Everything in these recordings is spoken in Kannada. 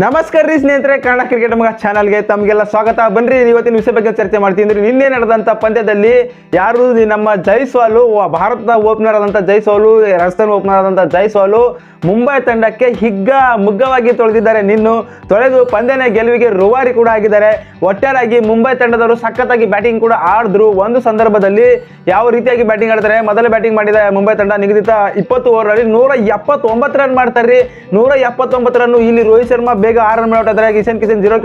ನಮಸ್ಕಾರ ರೀ ಸ್ನೇಹಿತರೆ, ಕನ್ನಡ ಕ್ರಿಕೆಟ್ ಮಗ ಚಾನಲ್ಗೆ ತಮಗೆಲ್ಲ ಸ್ವಾಗತ. ಬನ್ರಿ ಇವತ್ತಿನ ವಿಷಯ ಬಗ್ಗೆ ಚರ್ಚೆ ಮಾಡ್ತೀನಿ ಅಂದ್ರೆ ನಿನ್ನೆ ನಡೆದಂತ ಪಂದ್ಯದಲ್ಲಿ ಯಾರು ನಮ್ಮ ಜೈಸ್ವಾಲು ಭಾರತದ ಓಪನರ್ ಆದಂಥ ಜೈಸ್ವಾಲು, ರಾಜಸ್ಥಾನ ಓಪನರ್ ಆದಂಥ ಜೈಸ್ವಾಲು, ಮುಂಬೈ ತಂಡಕ್ಕೆ ಹಿಗ್ಗ ಮುಗ್ಗವಾಗಿ ತೊಳೆದಿದ್ದಾರೆ. ನಿನ್ನು ತೊಳೆದು ಪಂದ್ಯನ ಗೆಲುವಿಗೆ ರುವಾರಿ ಕೂಡ ಆಗಿದ್ದಾರೆ. ಒಟ್ಟಾರೆಯಾಗಿ ಮುಂಬೈ ತಂಡದವರು ಸಖತ್ತಾಗಿ ಬ್ಯಾಟಿಂಗ್ ಕೂಡ ಆಡಿದ್ರು. ಒಂದು ಸಂದರ್ಭದಲ್ಲಿ ಯಾವ ರೀತಿಯಾಗಿ ಬ್ಯಾಟಿಂಗ್ ಆಡ್ತಾರೆ? ಮೊದಲ ಬ್ಯಾಟಿಂಗ್ ಮಾಡಿದ ಮುಂಬೈ ತಂಡ ನಿಗದಿತ ಇಪ್ಪತ್ತು ಓವರಲ್ಲಿ ನೂರ ಎಪ್ಪತ್ತೊಂಬತ್ತು ರನ್ ಮಾಡ್ತಾರೆ ರೀ. ನೂರ ಎಪ್ಪತ್ತೊಂಬತ್ತು ಇಲ್ಲಿ ರೋಹಿತ್ ಶರ್ಮಾ ಬೇಗ ಆರು ರನ್ ಮಾಡ್ತಾರೆ ಕಿಶನ್ ಕಿಶನ್ ಜೀರೋ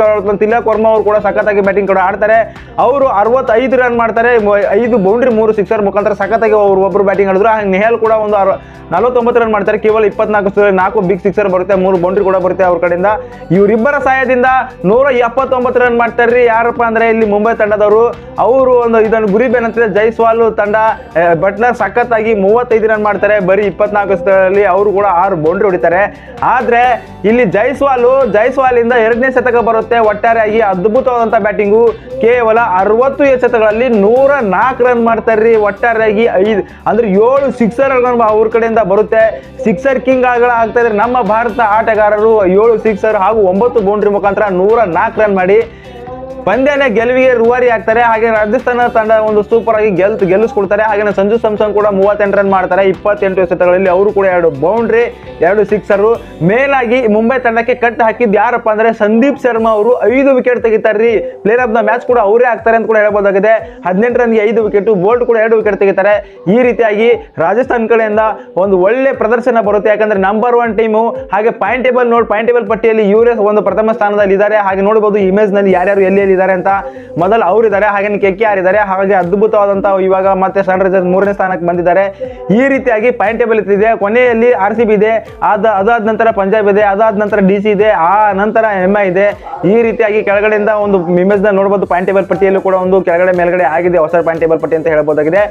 ತಿಲಕ್ ವರ್ಮಾ ಅವರು ಕೂಡ ಸಖತ್ತಾಗಿ ಬ್ಯಾಟಿಂಗ್ ಕೂಡ ಆಡ್ತಾರೆ. ಅವರು ಅರವತ್ತೈದು ರನ್ ಮಾಡ್ತಾರೆ. ಐದು ಬೌಂಡ್ರಿ ಮೂರು ಸಿಕ್ಸರ್ ಮುಖಾಂತರ ಸಖತ್ತಾಗಿ ಅವರು ಒಬ್ಬರು ಬ್ಯಾಟಿಂಗ್ ಆಡಿದ್ರು. ನೆಹಲ್ ಕೂಡ ಒಂದು ಅರ, ನಲವತ್ತೊಂಬತ್ತು ರನ್ ಮಾಡ್ತಾರೆ. ಕೇವಲ ಇಪ್ಪತ್ನಾಲ್ಕು ನಾಲ್ಕು ಬಿಗ್ ಸಿಕ್ಸರ್ ಬರುತ್ತೆ. ಮೂರು ಬೌಂಡ್ರಿ ಕೂಡ ಬರುತ್ತೆ ಅವ್ರ ಕಡೆಯಿಂದ. ಇವರಿಬ್ಬರ ಸಹಾಯದಿಂದ ನೂರ ಎಪ್ಪತ್ತೊಂಬತ್ತು ರನ್ ಮಾಡ್ತಾರೆ ಯಾರಪ್ಪ ಅಂದ್ರೆ ಇಲ್ಲಿ ಮುಂಬೈ ತಂಡದವರು. ಅವರು ಒಂದು ಇದನ್ನು ಗುರಿ ಬೇನಂತಿದೆ ಜೈಸ್ವಾಲ್ ತಂಡ ಬಟ್ಲರ್ ಸಖತ್ತಾಗಿ ಮೂವತ್ತೈದು ರನ್ ಮಾಡ್ತಾರೆ. ಬರೀ ಇಪ್ಪತ್ನಾಲ್ಕು ಅವರು ಕೂಡ ಆರು ಬೌಂಡ್ರಿ ಹೊಡಿತಾರೆ. ಆದ್ರೆ ಇಲ್ಲಿ ಜೈಸ್ವಾಲು ಜೈಸ್ವಾಲಿಂದ ಎರಡನೇ ಶತಕ ಬರುತ್ತೆ. ಒಟ್ಟಾರೆಯಾಗಿ ಅದ್ಭುತವಾದಂತಹ ಬ್ಯಾಟಿಂಗು. ಕೇವಲ ಅರವತ್ತು ಎಸೆತಗಳಲ್ಲಿ ನೂರ ನಾಲ್ಕು ರನ್ ಮಾಡ್ತಾರ್ರಿ. ಒಟ್ಟಾರೆಯಾಗಿ ಐದು, ಅಂದ್ರೆ ಏಳು ಸಿಕ್ಸರ್ ಅವ್ರ ಕಡೆಯಿಂದ ಬರುತ್ತೆ. ಸಿಕ್ಸರ್ ಕಿಂಗ್ ಆಗ್ತಾ ಇದ್ರೆ ನಮ್ಮ ಭಾರತ ಆಟಗಾರರು ಏಳು ಸಿಕ್ಸರ್ ಹಾಗೂ ಒಂಬತ್ತು ಬೌಂಡ್ರಿ ಮುಖಾಂತರ ನೂರ ನಾಲ್ಕು ರನ್ ಮಾಡಿ ಪಂದ್ಯನೇ ಗೆಲುವಿಗೆ ರೂವಾರಿ ಆಗ್ತಾರೆ. ಹಾಗೆ ರಾಜಸ್ಥಾನ ತಂಡ ಒಂದು ಸೂಪರ್ ಆಗಿ ಗೆಲ್, ಗೆಲ್ಲಿಸ್ಕೊಡ್ತಾರೆ. ಹಾಗೆ ಸಂಜು ಸಮ್ಸನ್ ಕೂಡ ಮೂವತ್ತೆಂಟು ರನ್ ಮಾಡ್ತಾರೆ. ಇಪ್ಪತ್ತೆಂಟು ಎಸೆತಗಳಲ್ಲಿ ಅವರು ಕೂಡ ಎರಡು ಬೌಂಡ್ರಿ ಎರಡು ಸಿಕ್ಸರು ಮೇಲಾಗಿ ಮುಂಬೈ ತಂಡಕ್ಕೆ ಕಟ್ ಹಾಕಿದ್ದು ಯಾರಪ್ಪ ಅಂದ್ರೆ ಸಂದೀಪ್ ಶರ್ಮಾ ಅವರು ಐದು ವಿಕೆಟ್ ತೆಗಿತಾರೆ ರೀ ಪ್ಲೇಯರ್ ಆಫ್ ದ ಮ್ಯಾಚ್ ಕೂಡ ಅವರೇ ಆಗ್ತಾರೆ ಅಂತ ಕೂಡ ಹೇಳಬಹುದಾಗಿದೆ. ಹದಿನೆಂಟು ರನ್ಗೆ ಐದು ವಿಕೆಟ್ ಬೋಲ್ಟ್ ಕೂಡ ಎರಡು ವಿಕೆಟ್ ತೆಗಿತಾರೆ. ಈ ರೀತಿಯಾಗಿ ರಾಜಸ್ಥಾನ್ ಕಡೆಯಿಂದ ಒಂದು ಒಳ್ಳೆ ಪ್ರದರ್ಶನ ಬರುತ್ತೆ. ಯಾಕಂದ್ರೆ ನಂಬರ್ ಒನ್ ಟೀಮು ಹಾಗೆ ಪಾಯಿಂಟ್ ಟೇಬಲ್ ನೋಡಿ ಪಾಯಿಂಟ್ ಟೇಬಲ್ ಪಟ್ಟಿಯಲ್ಲಿ ಇವರೇ ಒಂದು ಪ್ರಥಮ ಸ್ಥಾನದಲ್ಲಿ ಇದ್ದಾರೆ ಹಾಗೆ ನೋಡಬಹುದು ಇಮೇಜ್ನಲ್ಲಿ ಯಾರ್ಯಾರು ಎಲ್ಲಿ ಇದ್ದಾರೆ ಅಂತ ಮೊದಲು ಅವ್ರು ಇದ್ದಾರೆ ಹಾಗೆ ಕೆ ಕೆ ಆರ್ ಇದ್ದಾರೆ. ಹಾಗೆ ಅದ್ಭುತವಾದಂತ ಇವಾಗ ಮತ್ತೆ ಸನ್ ರೈಸರ್ಸ್ ಮೂರನೇ ಸ್ಥಾನಕ್ಕೆ ಬಂದಿದ್ದಾರೆ. ಈ ರೀತಿಯಾಗಿ ಪಾಯಿಂಟ್ ಟೇಬಲ್ ಇದೆ. ಕೊನೆಯಲ್ಲಿ ಆರ್ ಸಿ ಬಿ ಇದೆ. ಅದ, ಅದಾದ ನಂತರ ಪಂಜಾಬ್ ಇದೆ. ಅದಾದ ನಂತರ ಡಿ ಸಿ ಇದೆ. ಆ ನಂತರ ಎಂ ಐ ಇದೆ. ಈ ರೀತಿಯಾಗಿ ಕೆಳಗಡೆಯಿಂದ ಒಂದು ಇಮೇಜ್ ನೋಡಬಹುದು ಪಾಯಿಂಟ್ ಟೇಬಲ್ ಪಟ್ಟಿಯಲ್ಲೂ ಕೂಡ ಒಂದು ಕೆಳಗಡೆ, ಮೇಲ್ಗಡೆ ಆಗಿದೆ ಹೊಸ ಪಾಯಿಂಟ್ ಟೇಬಲ್ ಪಟ್ಟಿ ಅಂತ ಹೇಳ್ಬೋದಾಗಿದೆ.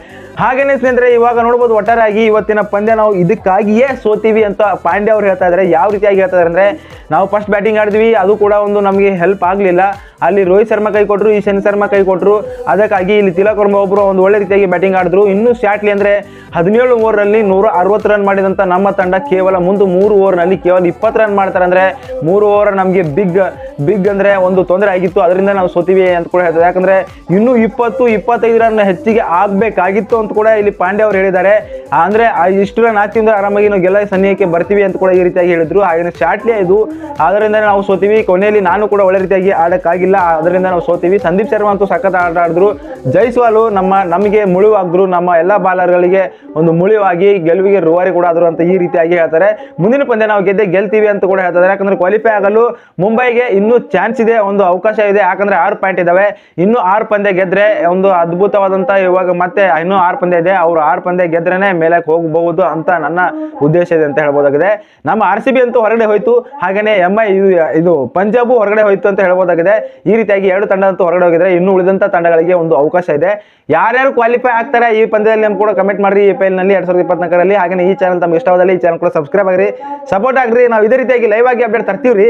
ಹಾಗೇನೆ ಸ್ನೇಹಿತರೆ, ಇವಾಗ ನೋಡಬಹುದು ಒಟ್ಟಾರೆಯಾಗಿ ಇವತ್ತಿನ ಪಂದ್ಯ ನಾವು ಇದಕ್ಕಾಗಿಯೇ ಸೋತೀವಿ ಅಂತ ಪಾಂಡ್ಯ ಅವ್ರು ಹೇಳ್ತಾ ಇದ್ದಾರೆ ಯಾವ ರೀತಿಯಾಗಿ ಹೇಳ್ತಾ ಇದ್ದಾರೆ ಅಂದ್ರೆ ನಾವು ಫಸ್ಟ್ ಬ್ಯಾಟಿಂಗ್ ಆಡಿದ್ವಿ, ಅದು ಕೂಡ ಒಂದು ನಮಗೆ ಹೆಲ್ಪ್ ಆಗಲಿಲ್ಲ. ಅಲ್ಲಿ ರೋಹಿತ್ ಶರ್ಮಾ ಕೈ ಕೊಟ್ಟರು ಶನಿ ಶರ್ಮಾ ಕೈ ಕೊಟ್ಟರು ಅದಕ್ಕಾಗಿ ಇಲ್ಲಿ ತಿಲಕ್ ವರ್ಮಾ ಒಬ್ಬರು ಒಂದು ಒಳ್ಳೆ ರೀತಿಯಾಗಿ ಬ್ಯಾಟಿಂಗ್ ಆಡಿದ್ರು. ಇನ್ನು ಸ್ಯಾಟ್ಲಿ ಅಂದರೆ ಹದಿನೇಳು ಓವರಲ್ಲಿ ನೂರ ಅರವತ್ತು ರನ್ ಮಾಡಿದಂಥ ನಮ್ಮ ತಂಡ ಕೇವಲ ಮುಂದೆ ಮೂರು ಓವರ್ನಲ್ಲಿ ಕೇವಲ ಇಪ್ಪತ್ತು ರನ್ ಮಾಡ್ತಾರೆ ಅಂದರೆ ಮೂರು ಓವರ್ ನಮಗೆ ಬಿಗ್ ಬಿಗ್ ಅಂದರೆ ಒಂದು ತೊಂದರೆ ಆಗಿತ್ತು. ಅದರಿಂದ ನಾವು ಸೋತೀವಿ ಅಂತ ಕೂಡ ಹೇಳ್ತಾರೆ. ಯಾಕಂದರೆ ಇನ್ನೂ ಇಪ್ಪತ್ತು, ಇಪ್ಪತ್ತೈದು ರನ್ ಹೆಚ್ಚಿಗೆ ಆಗಬೇಕಾಗಿತ್ತು ಅಂತ ಕೂಡ ಇಲ್ಲಿ ಪಾಂಡೆ ಅವರು ಹೇಳಿದ್ದಾರೆ. ಅಂದ್ರೆ ಇಷ್ಟು ಹಾಕ್ತಿಂದ ಆರಾಮಾಗಿ ನಾವು ಗೆಲ್ಲ ಸನ್ನಿಹಕ್ಕೆ ಬರ್ತೀವಿ ಅಂತ ಕೂಡ ಈ ರೀತಿಯಾಗಿ ಹೇಳಿದ್ರು. ಹಾಗೆ ಶಾರ್ಟ್ಲಿ ಇದು. ಅದರಿಂದ ನಾವು ಸೋತೀವಿ. ಕೊನೆಯಲ್ಲಿ ನಾನು ಕೂಡ ಒಳ್ಳೆ ರೀತಿಯಾಗಿ ಆಡಕ್ಕಾಗಿಲ್ಲ. ಅದರಿಂದ ನಾವು ಸೋತೀವಿ. ಸಂದೀಪ್ ಶರ್ಮಾ ಅಂತೂ ಸಖತ್ ಆಟ ಆಡಿದ್ರು. ಜೈಸ್ವಾಲು ನಮ್ಮ ನಮಗೆ ಮುಳುವಾದ್ರು ನಮ್ಮ ಎಲ್ಲ ಬಾಲರ್ಗಳಿಗೆ ಒಂದು ಮುಳಿವಾಗಿ ಗೆಲುವಿಗೆ ರುವಾರಿ ಕೂಡ ಆದ್ರು ಅಂತ ಈ ರೀತಿಯಾಗಿ ಹೇಳ್ತಾರೆ. ಮುಂದಿನ ಪಂದ್ಯ ನಾವು ಗೆದ್ದೆ ಗೆಲ್ತೀವಿ ಅಂತ ಕೂಡ ಹೇಳ್ತಾರೆ. ಯಾಕಂದ್ರೆ ಕ್ವಾಲಿಫೈ ಆಗಲು ಮುಂಬೈಗೆ ಇನ್ನೂ ಚಾನ್ಸ್ ಇದೆ, ಒಂದು ಅವಕಾಶ ಇದೆ. ಯಾಕಂದ್ರೆ ಆರು ಪಾಯಿಂಟ್ ಇದಾವೆ. ಇನ್ನು ಆರು ಪಂದ್ಯ ಗೆದ್ರೆ ಒಂದು ಅದ್ಭುತವಾದಂತ ಇವಾಗ ಮತ್ತೆ ಇನ್ನೂ ಆರು ಪಂದ್ಯ ಇದೆ. ಅವರು ಆರು ಪಂದ್ಯ ಗೆದ್ರೇನೆ ಮೇಲಕ್ಕೆ ಹೋಗಬಹುದು ಅಂತ ನನ್ನ ಉದ್ದೇಶ ಇದೆ ಅಂತ ಹೇಳ್ಬೋದಾಗಿದೆ. ನಮ್ಮ ಆರ್ ಸಿ ಬಿ ಅಂತೂ ಹೊರಗಡೆ ಹೋಯ್ತು. ಹಾಗೇನೆ ಎಂ ಐ ಇದು ಇದು ಪಂಜಾಬು ಹೊರಗಡೆ ಹೋಯ್ತು ಅಂತ ಹೇಳ್ಬೋದಾಗಿದೆ. ಈ ರೀತಿಯಾಗಿ ಎರಡು ತಂಡ ಅಂತೂ ಹೊರಗಡೆ ಹೋಗಿದ್ರೆ ಇನ್ನು ಉಳಿದಂತ ತಂಡಗಳಿಗೆ ಒಂದು ಅವಕಾಶ ಇದೆ. ಯಾರ್ಯಾರು ಕ್ವಾಲಿಫೈ ಆಗ್ತಾರೆ ಈ ಪಂದ್ಯದಲ್ಲಿ ನಮ್ಗೆ ಕೂಡ ಕಮೆಂಟ್ ಮಾಡಿ ಈ ನಲ್ಲಿ ಎರಡ್ ಸಾವಿರದ ಇಪ್ಪತ್ನಾಲ್ಕರಲ್ಲಿ ಹಾಗೆ ಈ ಚಾನಲ್ ತಮ್ಗೆ ಇಷ್ಟವಾದಲ್ಲಿ ಈ ಚಾನಲ್ ಕೂಡ ಸಬ್ಸ್ಕ್ರೈಬ್ ಆಗ್ರಿ. ಸಪೋರ್ಟ್ ಆಗ್ರಿ. ನಾವು ಇದೇ ರೀತಿಯಾಗಿ ಲೈವ್ ಆಗಿ ಅಪ್ಡೇಟ್ ತರ್ತೀವ್ರಿ.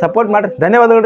ಸಪೋರ್ಟ್ ಮಾಡ್ರಿ. ಧನ್ಯವಾದಗಳು.